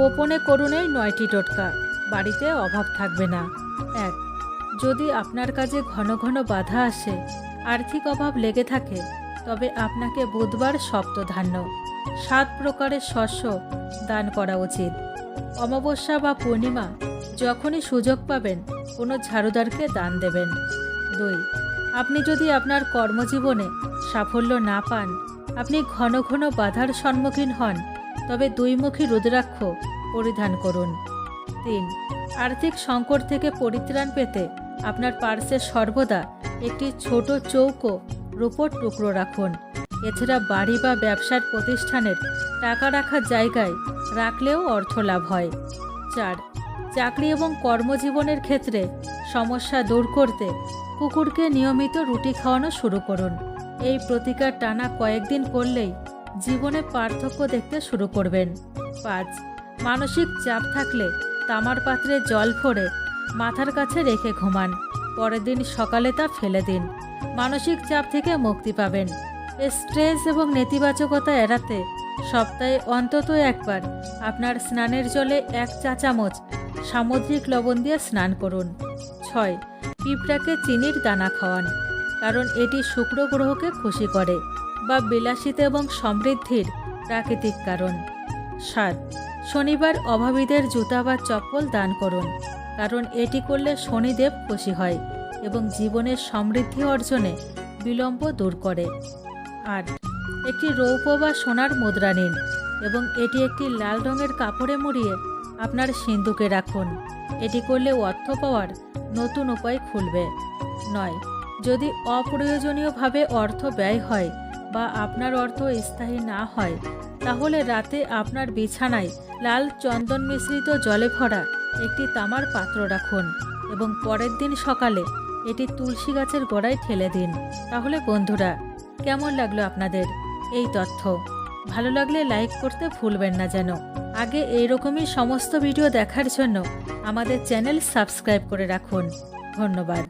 গোপনে করুন এই নয়টি টোটকা। বাড়িতে অভাব থাকবে না। এক, যদি আপনার কাজে ঘন ঘন বাধা আসে, আর্থিক অভাব লেগে থাকে, তবে আপনাকে বুধবার সপ্তধান্য। সাত প্রকারের শস্য দান করা উচিত। অমাবস্যা বা পূর্ণিমা, যখনই সুযোগ পাবেন, কোনো ঝাড়ুদারকে দান দেবেন। দুই, আপনি যদি আপনার কর্মজীবনে সাফল্য না পান, আপনি ঘন ঘন বাধার সম্মুখীন হন, তবে দুইমুখী রুদ্রাক্ষ পরিধান করুন। তিন, আর্থিক সংকট থেকে পরিত্রাণ পেতে আপনার পার্সে সর্বদা একটি ছোট চৌকো রূপোর টুকরো রাখুন। এছাড়া বাড়ি বা ব্যবসার প্রতিষ্ঠানের টাকা রাখার জায়গায় রাখলেও অর্থ লাভ হয়। চার, চাকরি এবং কর্মজীবনের ক্ষেত্রে সমস্যা দূর করতে কুকুরকে নিয়মিত রুটি খাওয়ানো শুরু করুন। এই প্রতিকার টানা কয়েকদিন করলেই জীবনে পার্থক্য দেখতে শুরু করবেন। পাঁচ মানসিক চাপ থাকলে তামার পাত্রে জল ভরে মাথার কাছে রেখে ঘুমান। পরের দিন সকালে তা ফেলে দিন। মানসিক চাপ থেকে মুক্তি পাবেন। স্ট্রেস এবং নেতিবাচকতা এড়াতে সপ্তাহে অন্তত একবার আপনার স্নানের জলে এক চা চামচ সামুদ্রিক লবণ দিয়ে স্নান করুন। ছয়, পিঁপড়াকে চিনির দানা খাওয়ান, কারণ এটি শুক্র গ্রহকে খুশি করে বা বিলাসিতা এবং সমৃদ্ধির প্রাকৃতিক কারণ। সাত শনিবার অভাবীদের জুতা বা চপ্পল দান করুন, কারণ এটি করলে শনিদেব খুশি হয় এবং জীবনের সমৃদ্ধি অর্জনে বিলম্ব দূর করে। আট একটি রৌপ্য বা সোনার মুদ্রা নিন এবং এটি একটি লাল রঙের কাপড়ে মুড়িয়ে আপনার সিন্ধুকে রাখুন। এটি করলে অর্থ পাওয়ার নতুন উপায় খুলবে। নয়, যদি অপ্রয়োজনীয়ভাবে অর্থ ব্যয় হয় বা আপনার অর্থ স্থায়ী না হয় তাহলে রাতে আপনার বিছানায় লাল চন্দন মিশ্রিত জলে ভরা একটি তামার পাত্র রাখুন এবং পরের দিন সকালে এটি তুলসী গাছের গোড়ায় ঠেলে দিন। তাহলে বন্ধুরা, কেমন লাগল আপনাদের এই তথ্য? ভালো লাগলে লাইক করতে ভুলবেন না যেন। আগে এইরকমই সমস্ত ভিডিও দেখার জন্য আমাদের চ্যানেল সাবস্ক্রাইব করে রাখুন। ধন্যবাদ।